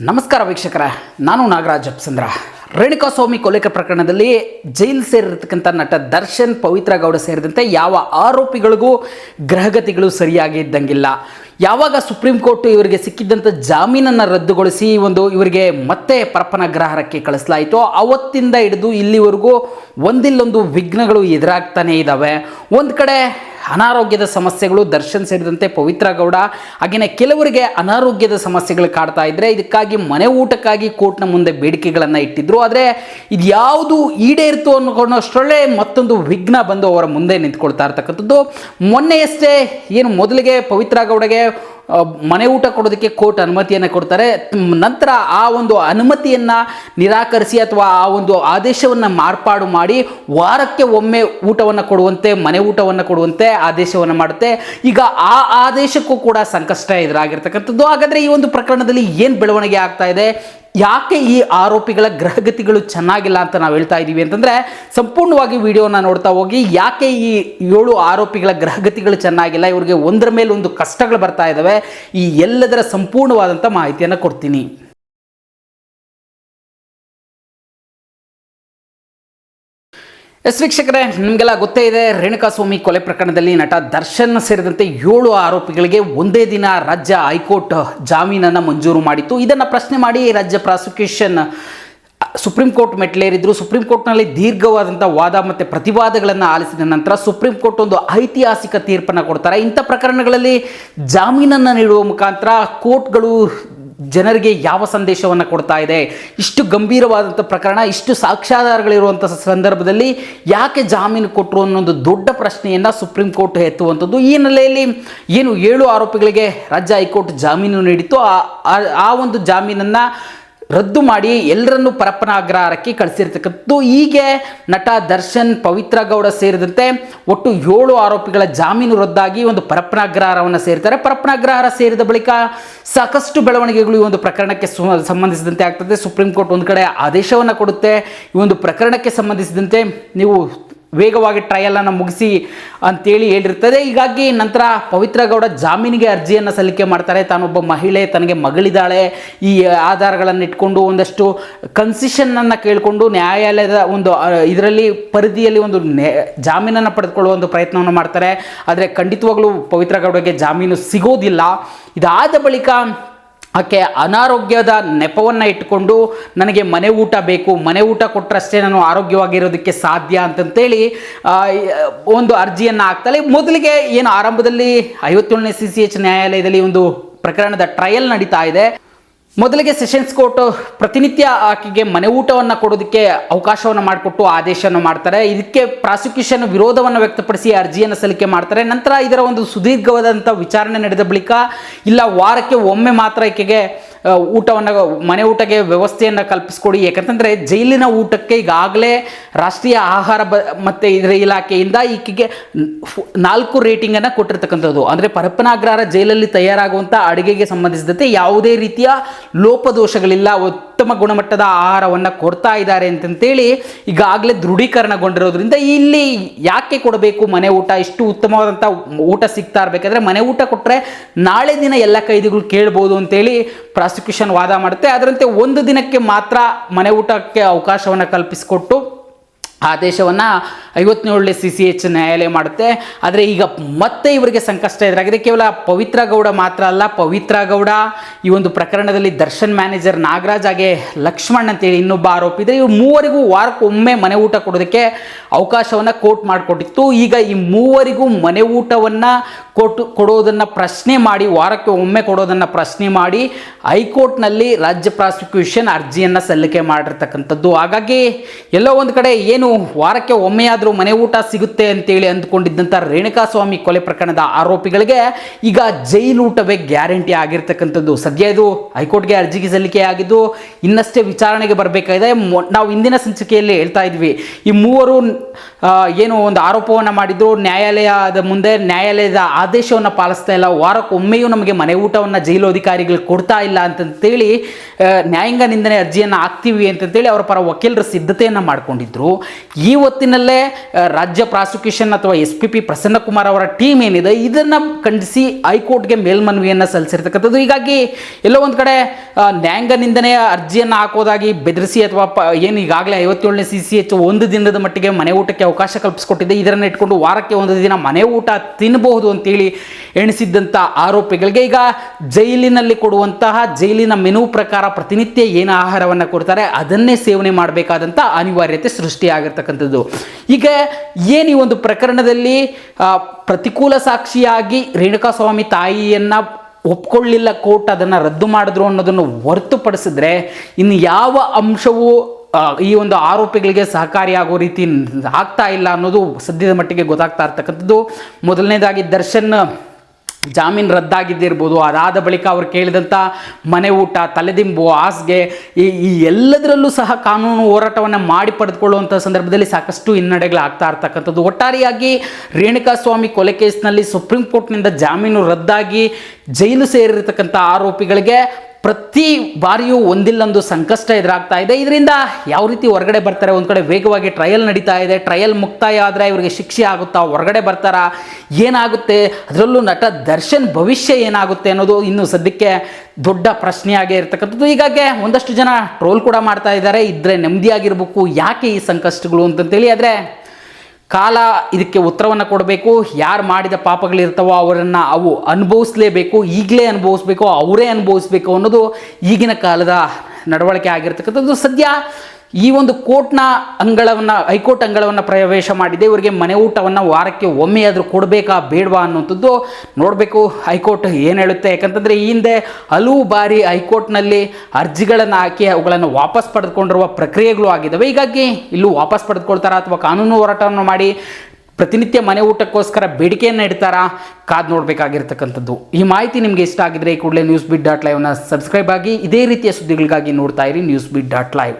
ನಮಸ್ಕಾರ ವೀಕ್ಷಕರ, ನಾನು ನಾಗರಾಜ್ ಅಪ್ಸಂದ್ರ. ರೇಣುಕಾಸ್ವಾಮಿ ಕೊಲೆಕ ಪ್ರಕರಣದಲ್ಲಿ ಜೈಲು ಸೇರಿರತಕ್ಕಂಥ ನಟ ದರ್ಶನ್ ಪವಿತ್ರ ಗೌಡ ಸೇರಿದಂತೆ ಯಾವ ಆರೋಪಿಗಳಿಗೂ ಗ್ರಹಗತಿಗಳು ಸರಿಯಾಗಿ ಇದ್ದಂಗಿಲ್ಲ. ಯಾವಾಗ ಸುಪ್ರೀಂ ಕೋರ್ಟ್ ಇವರಿಗೆ ಸಿಕ್ಕಿದ್ದಂಥ ಜಾಮೀನನ್ನು ರದ್ದುಗೊಳಿಸಿ ಒಂದು ಇವರಿಗೆ ಮತ್ತೆ ಪರಪನಗ್ರಹಾರಕ್ಕೆ ಕಳಿಸಲಾಯಿತು, ಅವತ್ತಿಂದ ಹಿಡಿದು ಇಲ್ಲಿವರೆಗೂ ಒಂದಿಲ್ಲೊಂದು ವಿಘ್ನಗಳು ಎದುರಾಗ್ತಾನೇ ಇದ್ದಾವೆ ಒಂದು ಕಡೆ ಅನಾರೋಗ್ಯದ ಸಮಸ್ಯೆಗಳು, ದರ್ಶನ್ ಸೇರಿದಂತೆ ಪವಿತ್ರ ಗೌಡ. ಹಾಗೆಯೇ ಕೆಲವರಿಗೆ ಅನಾರೋಗ್ಯದ ಸಮಸ್ಯೆಗಳು ಕಾಡ್ತಾ ಇದ್ದರೆ ಇದಕ್ಕಾಗಿ ಮನೆ ಊಟಕ್ಕಾಗಿ ಕೋರ್ಟ್ನ ಮುಂದೆ ಬೇಡಿಕೆಗಳನ್ನು ಇಟ್ಟಿದ್ರು. ಆದರೆ ಇದು ಯಾವುದು ಈಡೇರಿತು ಅನ್ನೋಷ್ಟರಲ್ಲೇ ಮತ್ತೊಂದು ವಿಘ್ನ ಬಂದು ಅವರ ಮುಂದೆ ನಿಂತ್ಕೊಳ್ತಾ ಇರ್ತಕ್ಕಂಥದ್ದು. ಮೊನ್ನೆಯಷ್ಟೇ ಏನು ಮೊದಲಿಗೆ ಪವಿತ್ರ ಗೌಡಗೆ ಮನೆ ಊಟ ಕೊಡೋದಕ್ಕೆ ಕೋರ್ಟ್ ಅನುಮತಿಯನ್ನು ಕೊಡ್ತಾರೆ. ನಂತರ ಆ ಒಂದು ಅನುಮತಿಯನ್ನು ನಿರಾಕರಿಸಿ ಅಥವಾ ಆ ಒಂದು ಆದೇಶವನ್ನು ಮಾರ್ಪಾಡು ಮಾಡಿ ವಾರಕ್ಕೆ ಒಮ್ಮೆ ಊಟವನ್ನು ಕೊಡುವಂತೆ, ಮನೆ ಊಟವನ್ನು ಕೊಡುವಂತೆ ಆದೇಶವನ್ನು ಮಾಡುತ್ತೆ. ಈಗ ಆ ಆದೇಶಕ್ಕೂ ಕೂಡ ಸಂಕಷ್ಟ ಎದುರಾಗಿರ್ತಕ್ಕಂಥದ್ದು. ಹಾಗಾದರೆ ಈ ಒಂದು ಪ್ರಕರಣದಲ್ಲಿ ಏನು ಬೆಳವಣಿಗೆ ಆಗ್ತಾ ಇದೆ? ಯಾಕೆ ಈ ಆರೋಪಿಗಳ ಗ್ರಹಗತಿಗಳು ಚೆನ್ನಾಗಿಲ್ಲ ಅಂತ ನಾವು ಹೇಳ್ತಾ ಇದ್ದೀವಿ ಅಂತಂದರೆ ಸಂಪೂರ್ಣವಾಗಿ ವಿಡಿಯೋನ ನೋಡ್ತಾ ಹೋಗಿ ಯಾಕೆ ಈ ಏಳು ಆರೋಪಿಗಳ ಗ್ರಹಗತಿಗಳು ಚೆನ್ನಾಗಿಲ್ಲ, ಇವರಿಗೆ ಒಂದರ ಮೇಲೆ ಒಂದು ಕಷ್ಟಗಳು ಬರ್ತಾ ಇದ್ದಾವೆ ಈ ಎಲ್ಲದರ ಸಂಪೂರ್ಣವಾದಂಥ ಮಾಹಿತಿಯನ್ನು ಕೊಡ್ತೀನಿ. ಎಸ್ ವೀಕ್ಷಕರೇ, ನಿಮಗೆಲ್ಲ ಗೊತ್ತೇ ಇದೆ, ರೇಣುಕಾಸ್ವಾಮಿ ಕೊಲೆ ಪ್ರಕರಣದಲ್ಲಿ ನಟ ದರ್ಶನ್ ಸೇರಿದಂತೆ ಏಳು ಆರೋಪಿಗಳಿಗೆ ಒಂದೇ ದಿನ ರಾಜ್ಯ ಹೈಕೋರ್ಟ್ ಜಾಮೀನನ್ನು ಮಂಜೂರು ಮಾಡಿತ್ತು. ಇದನ್ನು ಪ್ರಶ್ನೆ ಮಾಡಿ ರಾಜ್ಯ ಪ್ರಾಸಿಕ್ಯೂಷನ್, ಸುಪ್ರೀಂ ಕೋರ್ಟ್ ಮೆಟ್ಲೇರಿದ್ರು ಸುಪ್ರೀಂ ಕೋರ್ಟ್ನಲ್ಲಿ ದೀರ್ಘವಾದಂಥ ವಾದ ಮತ್ತು ಪ್ರತಿವಾದಗಳನ್ನು ಆಲಿಸಿದ ನಂತರ ಸುಪ್ರೀಂ ಕೋರ್ಟ್ ಒಂದು ಐತಿಹಾಸಿಕ ತೀರ್ಪನ್ನು ಕೊಡ್ತಾರೆ. ಇಂಥ ಪ್ರಕರಣಗಳಲ್ಲಿ ಜಾಮೀನನ್ನು ನೀಡುವ ಮುಖಾಂತರ ಕೋರ್ಟ್ಗಳು ಜನರಿಗೆ ಯಾವ ಸಂದೇಶವನ್ನು ಕೊಡ್ತಾ ಇದೆ? ಇಷ್ಟು ಗಂಭೀರವಾದಂಥ ಪ್ರಕರಣ, ಇಷ್ಟು ಸಾಕ್ಷ್ಯಾಧಾರಗಳಿರುವಂಥ ಸಂದರ್ಭದಲ್ಲಿ ಯಾಕೆ ಜಾಮೀನು ಕೊಟ್ಟರು ಅನ್ನೋದು ದೊಡ್ಡ ಪ್ರಶ್ನೆಯನ್ನು ಸುಪ್ರೀಂ ಕೋರ್ಟ್ ಎತ್ತುವಂಥದ್ದು. ಈ ಹಿನ್ನೆಲೆಯಲ್ಲಿ ಏನು ಏಳು ಆರೋಪಿಗಳಿಗೆ ರಾಜ್ಯ ಹೈಕೋರ್ಟ್ ಜಾಮೀನು ನೀಡಿತ್ತು. ಆ ಒಂದು ಜಾಮೀನನ್ನು ರದ್ದು ಮಾಡಿ ಎಲ್ಲರನ್ನು ಪರಪ್ಪನ ಅಗ್ರಹಾರಕ್ಕೆ ಕಳಿಸಿರ್ತಕ್ಕಂಥದ್ದು. ಹೀಗೆ ನಟ ದರ್ಶನ್, ಪವಿತ್ರ ಗೌಡ ಸೇರಿದಂತೆ ಒಟ್ಟು ಏಳು ಆರೋಪಿಗಳ ಜಾಮೀನು ರದ್ದಾಗಿ ಒಂದು ಪರಪ್ಪನ ಅಗ್ರಹಾರವನ್ನು ಸೇರ್ತಾರೆ ಪರಪ್ಪನ ಅಗ್ರಹಾರ ಸೇರಿದ ಬಳಿಕ ಸಾಕಷ್ಟು ಬೆಳವಣಿಗೆಗಳು ಈ ಒಂದು ಪ್ರಕರಣಕ್ಕೆ ಸಂಬಂಧಿಸಿದಂತೆ ಆಗ್ತದೆ. ಸುಪ್ರೀಂ ಕೋರ್ಟ್ ಒಂದು ಕಡೆ ಆದೇಶವನ್ನು ಕೊಡುತ್ತೆ. ಈ ಒಂದು ಪ್ರಕರಣಕ್ಕೆ ಸಂಬಂಧಿಸಿದಂತೆ ನೀವು ವೇಗವಾಗಿ ಟ್ರಯಲನ್ನು ಮುಗಿಸಿ ಅಂತೇಳಿ ಹೇಳಿರ್ತದೆ. ಹೀಗಾಗಿ ನಂತರ ಪವಿತ್ರ ಗೌಡ ಜಾಮೀನಿಗೆ ಅರ್ಜಿಯನ್ನು ಸಲ್ಲಿಕೆ ಮಾಡ್ತಾರೆ. ತಾನೊಬ್ಬ ಮಹಿಳೆ, ತನಗೆ ಮಗಳಿದ್ದಾಳೆ. ಈ ಆಧಾರಗಳನ್ನು ಇಟ್ಕೊಂಡು ಒಂದಷ್ಟು ಕನ್ಸಿಷನನ್ನು ಕೇಳಿಕೊಂಡು ನ್ಯಾಯಾಲಯದ ಒಂದು ಇದರಲ್ಲಿ ಪರಿಧಿಯಲ್ಲಿ ಒಂದು ಜಾಮೀನನ್ನು ಪಡೆದುಕೊಳ್ಳುವ ಒಂದು ಪ್ರಯತ್ನವನ್ನು ಮಾಡ್ತಾರೆ. ಆದರೆ ಖಂಡಿತವಾಗಲೂ ಪವಿತ್ರ ಗೌಡಗೆ ಜಾಮೀನು ಸಿಗೋದಿಲ್ಲ. ಇದಾದ ಬಳಿಕ ಆಕೆ ಅನಾರೋಗ್ಯದ ನೆಪವನ್ನು ಇಟ್ಟುಕೊಂಡು ನನಗೆ ಮನೆ ಊಟ ಬೇಕು, ಮನೆ ಊಟ ಕೊಟ್ಟರಷ್ಟೇ ನಾನು ಆರೋಗ್ಯವಾಗಿರೋದಕ್ಕೆ ಸಾಧ್ಯ ಅಂತಂತೇಳಿ ಒಂದು ಅರ್ಜಿಯನ್ನು ಹಾಕ್ತಾಳೆ. ಮೊದಲಿಗೆ ಏನು ಆರಂಭದಲ್ಲಿ ಐವತ್ತೇಳನೇ ಸಿ ಸಿ ಎಚ್ ನ್ಯಾಯಾಲಯದಲ್ಲಿ ಒಂದು ಪ್ರಕರಣದ ಟ್ರಯಲ್ ನಡೀತಾ ಇದೆ. ಮೊದಲಿಗೆ ಸೆಷನ್ಸ್ ಕೋರ್ಟ್ ಪ್ರತಿನಿತ್ಯ ಆಕೆಗೆ ಮನೆ ಊಟವನ್ನು ಕೊಡೋದಕ್ಕೆ ಅವಕಾಶವನ್ನು ಮಾಡಿಕೊಟ್ಟು ಆದೇಶವನ್ನು ಮಾಡ್ತಾರೆ. ಇದಕ್ಕೆ ಪ್ರಾಸಿಕ್ಯೂಷನ್ ವಿರೋಧವನ್ನು ವ್ಯಕ್ತಪಡಿಸಿ ಅರ್ಜಿಯನ್ನು ಸಲ್ಲಿಕೆ ಮಾಡ್ತಾರೆ. ನಂತರ ಇದರ ಒಂದು ಸುದೀರ್ಘವಾದಂಥ ವಿಚಾರಣೆ ನಡೆದ ಬಳಿಕ ಇಲ್ಲ, ವಾರಕ್ಕೆ ಒಮ್ಮೆ ಮಾತ್ರ ಈಕೆಗೆ ಊಟವನ್ನು, ಮನೆ ಊಟಕ್ಕೆ ವ್ಯವಸ್ಥೆಯನ್ನು ಕಲ್ಪಿಸ್ಕೊಡಿ. ಯಾಕಂತಂದರೆ ಜೈಲಿನ ಊಟಕ್ಕೆ ಈಗಾಗಲೇ ರಾಷ್ಟ್ರೀಯ ಆಹಾರ ಬ, ಮತ್ತು ಇದರ ಇಲಾಖೆಯಿಂದ ಈಕೆಗೆ ನಾಲ್ಕು ರೇಟಿಂಗನ್ನು ಕೊಟ್ಟಿರ್ತಕ್ಕಂಥದ್ದು. ಅಂದರೆ ಪರಪ್ಪನಾಗ್ರಹಾರ ಜೈಲಲ್ಲಿ ತಯಾರಾಗುವಂಥ ಅಡುಗೆಗೆ ಸಂಬಂಧಿಸಿದಂತೆ ಯಾವುದೇ ರೀತಿಯ ಲೋಪದೋಷಗಳಿಲ್ಲ, ಉತ್ತಮ ಗುಣಮಟ್ಟದ ಆಹಾರವನ್ನು ಕೊಡ್ತಾ ಇದ್ದಾರೆ ಅಂತಂತೇಳಿ ಈಗಾಗಲೇ ದೃಢೀಕರಣಗೊಂಡಿರೋದ್ರಿಂದ ಇಲ್ಲಿ ಯಾಕೆ ಕೊಡಬೇಕು ಮನೆ ಊಟ? ಇಷ್ಟು ಉತ್ತಮವಾದಂಥ ಊಟ ಸಿಗ್ತಾ ಇರಬೇಕಾದ್ರೆ ಮನೆ ಊಟ ಕೊಟ್ಟರೆ ನಾಳೆ ದಿನ ಎಲ್ಲ ಕೈದಿಗಳು ಕೇಳ್ಬೋದು ಅಂತೇಳಿ ಪ್ರಾಸಿಕ್ಯೂಷನ್ ವಾದ ಮಾಡುತ್ತೆ. ಅದರಂತೆ ಒಂದು ದಿನಕ್ಕೆ ಮಾತ್ರ ಮನೆ ಊಟಕ್ಕೆ ಅವಕಾಶವನ್ನು ಕಲ್ಪಿಸಿಕೊಟ್ಟು ಆದೇಶವನ್ನು ಐವತ್ತೇಳನೇ ಸಿ ಸಿ ಎಚ್ ನ್ಯಾಯಾಲಯ ಮಾಡುತ್ತೆ. ಆದರೆ ಈಗ ಮತ್ತೆ ಇವರಿಗೆ ಸಂಕಷ್ಟ ಎದುರಾಗಿದೆ. ಕೇವಲ ಪವಿತ್ರ ಗೌಡ ಮಾತ್ರ ಅಲ್ಲ, ಪವಿತ್ರ ಗೌಡ, ಈ ಒಂದು ಪ್ರಕರಣದಲ್ಲಿ ದರ್ಶನ್ ಮ್ಯಾನೇಜರ್ ನಾಗರಾಜ್ ಹಾಗೆ ಲಕ್ಷ್ಮಣ್ ಅಂತೇಳಿ ಇನ್ನೊಬ್ಬ ಆರೋಪಿ ಇದೆ ಇವ್ರು ಮೂವರಿಗೂ ವಾರಕ್ಕೊಮ್ಮೆ ಮನೆ ಊಟ ಕೊಡೋದಕ್ಕೆ ಅವಕಾಶವನ್ನು ಕೋರ್ಟ್ ಮಾಡಿಕೊಟ್ಟಿತ್ತು. ಈಗ ಈ ಮೂವರಿಗೂ ಮನೆ ಊಟವನ್ನು ಕೊಟ್ಟು, ಕೊಡೋದನ್ನು ಪ್ರಶ್ನೆ ಮಾಡಿ, ವಾರಕ್ಕೆ ಒಮ್ಮೆ ಕೊಡೋದನ್ನು ಪ್ರಶ್ನೆ ಮಾಡಿ ಹೈಕೋರ್ಟ್ನಲ್ಲಿ ರಾಜ್ಯ ಪ್ರಾಸಿಕ್ಯೂಷನ್ ಅರ್ಜಿಯನ್ನು ಸಲ್ಲಿಕೆ ಮಾಡಿರ್ತಕ್ಕಂಥದ್ದು. ಹಾಗಾಗಿ ಎಲ್ಲೋ ಒಂದು ಕಡೆ ಏನು ವಾರಕ್ಕೆ ಒಮ್ಮೆಯಾದರೂ ಮನೆ ಊಟ ಸಿಗುತ್ತೆ ಅಂತೇಳಿ ಅಂದ್ಕೊಂಡಿದ್ದಂಥ ರೇಣುಕಾಸ್ವಾಮಿ ಕೊಲೆ ಪ್ರಕರಣದ ಆರೋಪಿಗಳಿಗೆ ಈಗ ಜೈಲೂಟವೇ ಗ್ಯಾರಂಟಿ ಆಗಿರ್ತಕ್ಕಂಥದ್ದು. ಸದ್ಯ ಇದು ಹೈಕೋರ್ಟ್ಗೆ ಅರ್ಜಿಗೆ ಸಲ್ಲಿಕೆ ಆಗಿದ್ದು ಇನ್ನಷ್ಟೇ ವಿಚಾರಣೆಗೆ ಬರಬೇಕಾಗಿದೆ. ನಾವು ಇಂದಿನ ಸಂಚಿಕೆಯಲ್ಲಿ ಹೇಳ್ತಾ ಇದ್ವಿ. ಈ ಮೂವರು ಏನು ಒಂದು ಆರೋಪವನ್ನು ಮಾಡಿದ್ರು. ನ್ಯಾಯಾಲಯದ ಮುಂದೆ ನ್ಯಾಯಾಲಯದ ಆದೇಶವನ್ನು ಪಾಲಿಸ್ತಾ ಇಲ್ಲ. ವಾರಕ್ಕೊಮ್ಮೆಯೂ ನಮಗೆ ಮನೆ ಊಟವನ್ನು ಜೈಲು ಅಧಿಕಾರಿಗಳು ಕೊಡ್ತಾ ಇಲ್ಲ ಅಂತಂತೇಳಿ ನ್ಯಾಯಾಂಗ ನಿಂದನೆ ಅರ್ಜಿಯನ್ನು ಹಾಕ್ತೀವಿ ಅಂತಂತೇಳಿ ಅವರ ಪರ ವಕೀಲರು ಸಿದ್ಧತೆಯನ್ನು ಮಾಡಿಕೊಂಡಿದ್ರು. ಈ ಹೊತ್ತಿನಲ್ಲೇ ರಾಜ್ಯ ಪ್ರಾಸಿಕ್ಯೂಷನ್ ಅಥವಾ ಎಸ್ ಪಿ ಪಿ ಪ್ರಸನ್ನಕುಮಾರ್ ಅವರ ಟೀಮ್ ಏನಿದೆ, ಇದನ್ನು ಖಂಡಿಸಿ ಹೈಕೋರ್ಟ್ಗೆ ಮೇಲ್ಮನವಿಯನ್ನು ಸಲ್ಲಿಸಿರ್ತಕ್ಕಂಥದ್ದು. ಹೀಗಾಗಿ ಎಲ್ಲೋ ಒಂದು ಕಡೆ ನ್ಯಾಯಾಂಗ ನಿಂದನೆಯ ಅರ್ಜಿಯನ್ನು ಹಾಕೋದಾಗಿ ಬೆದರಿಸಿ ಅಥವಾ ಏನು ಈಗಾಗಲೇ ಐವತ್ತೇಳನೇ ಸಿ ಸಿ ಎಚ್ ಒಂದು ದಿನದ ಮಟ್ಟಿಗೆ ಮನೆ ಊಟಕ್ಕೆ ಅವಕಾಶ ಕಲ್ಪಿಸ್ಕೊಟ್ಟಿದ್ದೆ ಇದನ್ನು ಇಟ್ಕೊಂಡು ವಾರಕ್ಕೆ ಒಂದು ದಿನ ಮನೆ ಊಟ ತಿನ್ನಬಹುದು ಅಂತೇಳಿ ಎಣಿಸಿದ್ದಂಥ ಆರೋಪಿಗಳಿಗೆ ಈಗ ಜೈಲಿನಲ್ಲಿ ಕೊಡುವಂತಹ ಜೈಲಿನ ಮೆನು ಪ್ರಕಾರ ಪ್ರತಿನಿತ್ಯ ಏನು ಆಹಾರವನ್ನು ಕೊಡ್ತಾರೆ, ಅದನ್ನೇ ಸೇವನೆ ಮಾಡಬೇಕಾದಂಥ ಅನಿವಾರ್ಯತೆ ಸೃಷ್ಟಿಯಾಗಿರ್ತಕ್ಕಂಥದ್ದು. ಈಗ ಏನು ಈ ಒಂದು ಪ್ರಕರಣದಲ್ಲಿ ಪ್ರತಿಕೂಲ ಸಾಕ್ಷಿಯಾಗಿ ರೇಣುಕಾಸ್ವಾಮಿ ತಾಯಿಯನ್ನು ಒಪ್ಕೊಳ್ಳಿಲ್ಲ ಕೋರ್ಟ್ ಅದನ್ನು ರದ್ದು ಮಾಡಿದ್ರು ಅನ್ನೋದನ್ನು ಹೊರತುಪಡಿಸಿದ್ರೆ ಇನ್ನು ಯಾವ ಅಂಶವೂ ಈ ಒಂದು ಆರೋಪಿಗಳಿಗೆ ಸಹಕಾರಿಯಾಗೋ ರೀತಿ ಆಗ್ತಾ ಇಲ್ಲ ಅನ್ನೋದು ಸದ್ಯದ ಮಟ್ಟಿಗೆ ಗೊತ್ತಾಗ್ತಾ ಇರ್ತಕ್ಕಂಥದ್ದು. ಮೊದಲನೇದಾಗಿ ದರ್ಶನ್ ಜಾಮೀನು ರದ್ದಾಗಿದ್ದಿರ್ಬೋದು. ಅದಾದ ಬಳಿಕ ಅವ್ರು ಕೇಳಿದಂಥ ಮನೆ ಊಟ, ತಲೆದಿಂಬು, ಹಾಸಿಗೆ, ಈ ಈ ಎಲ್ಲದರಲ್ಲೂ ಸಹ ಕಾನೂನು ಹೋರಾಟವನ್ನು ಮಾಡಿ ಪಡೆದುಕೊಳ್ಳುವಂಥ ಸಂದರ್ಭದಲ್ಲಿ ಸಾಕಷ್ಟು ಹಿನ್ನಡೆಗಳಾಗ್ತಾ ಇರ್ತಕ್ಕಂಥದ್ದು. ಒಟ್ಟಾರೆಯಾಗಿ ರೇಣುಕಾಸ್ವಾಮಿ ಕೊಲೆ ಕೇಸ್ನಲ್ಲಿ ಸುಪ್ರೀಂ ಕೋರ್ಟ್ನಿಂದ ಜಾಮೀನು ರದ್ದಾಗಿ ಜೈಲು ಸೇರಿರತಕ್ಕಂಥ ಆರೋಪಿಗಳಿಗೆ ಪ್ರತಿ ಬಾರಿಯೂ ಒಂದಿಲ್ಲೊಂದು ಸಂಕಷ್ಟ ಎದುರಾಗ್ತಾ ಇದೆ. ಇದರಿಂದ ಯಾವ ರೀತಿ ಹೊರಗಡೆ ಬರ್ತಾರೆ? ಒಂದು ಕಡೆ ವೇಗವಾಗಿ ಟ್ರಯಲ್ ನಡೀತಾ ಇದೆ. ಟ್ರಯಲ್ ಮುಕ್ತಾಯ ಆದರೆ ಇವರಿಗೆ ಶಿಕ್ಷೆ ಆಗುತ್ತಾ? ಹೊರಗಡೆ ಬರ್ತಾರಾ? ಏನಾಗುತ್ತೆ? ಅದರಲ್ಲೂ ನಟ ದರ್ಶನ್ ಭವಿಷ್ಯ ಏನಾಗುತ್ತೆ ಅನ್ನೋದು ಇನ್ನು ಸದ್ಯಕ್ಕೆ ದೊಡ್ಡ ಪ್ರಶ್ನೆಯಾಗೇ ಇರತಕ್ಕಂಥದ್ದು. ಹೀಗಾಗಿ ಒಂದಷ್ಟು ಜನ ಟ್ರೋಲ್ ಕೂಡ ಮಾಡ್ತಾ ಇದ್ದಾರೆ. ಇದ್ರೆ ನೆಮ್ಮದಿಯಾಗಿರ್ಬೇಕು. ಯಾಕೆ ಈ ಸಂಕಷ್ಟಗಳು ಅಂತಂತೇಳಿ ಆದರೆ ಕಾಲ ಇದಕ್ಕೆ ಉತ್ತರವನ್ನು ಕೊಡಬೇಕು, ಯಾರು ಮಾಡಿದ ಪಾಪಗಳಿರ್ತವೋ ಅವರನ್ನು ಅವು ಅನುಭವಿಸಲೇಬೇಕು, ಈಗಲೇ ಅನುಭವಿಸ್ಬೇಕು, ಅವರೇ ಅನುಭವಿಸ್ಬೇಕು ಅನ್ನೋದು ಈಗಿನ ಕಾಲದ ನಡವಳಿಕೆ ಆಗಿರ್ತಕ್ಕಂಥದ್ದು. ಸದ್ಯ ಈ ಒಂದು ಕೋರ್ಟ್ನ ಅಂಗಳವನ್ನು, ಹೈಕೋರ್ಟ್ ಅಂಗಳವನ್ನು ಪ್ರವೇಶ ಮಾಡಿದೆ ಇವರಿಗೆ ಮನೆ ಊಟವನ್ನು ವಾರಕ್ಕೆ ಒಮ್ಮೆಯಾದರೂ ಕೊಡಬೇಕಾ ಬೇಡವಾ ಅನ್ನುವಂಥದ್ದು ನೋಡಬೇಕು. ಹೈಕೋರ್ಟ್ ಏನು ಹೇಳುತ್ತೆ? ಯಾಕಂತಂದರೆ ಈ ಹಿಂದೆ ಹಲವು ಬಾರಿ ಹೈಕೋರ್ಟ್ನಲ್ಲಿ ಅರ್ಜಿಗಳನ್ನು ಹಾಕಿ ಅವುಗಳನ್ನು ವಾಪಸ್ ಪಡೆದುಕೊಂಡಿರುವ ಪ್ರಕ್ರಿಯೆಗಳು ಆಗಿದ್ದಾವೆ. ಹೀಗಾಗಿ ಇಲ್ಲೂ ವಾಪಸ್ ಪಡೆದುಕೊಳ್ತಾರಾ ಅಥವಾ ಕಾನೂನು ಹೋರಾಟವನ್ನು ಮಾಡಿ ಪ್ರತಿನಿತ್ಯ ಮನೆ ಊಟಕ್ಕೋಸ್ಕರ ಬೇಡಿಕೆಯನ್ನು ಇಡ್ತಾರಾ? ಕಾದು ನೋಡಬೇಕಾಗಿರ್ತಕ್ಕಂಥದ್ದು. ಈ ಮಾಹಿತಿ ನಿಮಗೆ ಇಷ್ಟ ಆಗಿದ್ರೆ ಈ ಕೂಡಲೇ ನ್ಯೂಸ್ ಬಿಟ್ ಡಾಟ್ ಲೈವ್ನ ಸಬ್ಸ್ಕ್ರೈಬ್ ಆಗಿ ಇದೇ ರೀತಿಯ ಸುದ್ದಿಗಳಿಗಾಗಿ ನೋಡ್ತಾ ಇರಿ ನ್ಯೂಸ್ ಬಿಟ್ ಡಾಟ್ ಲೈವ್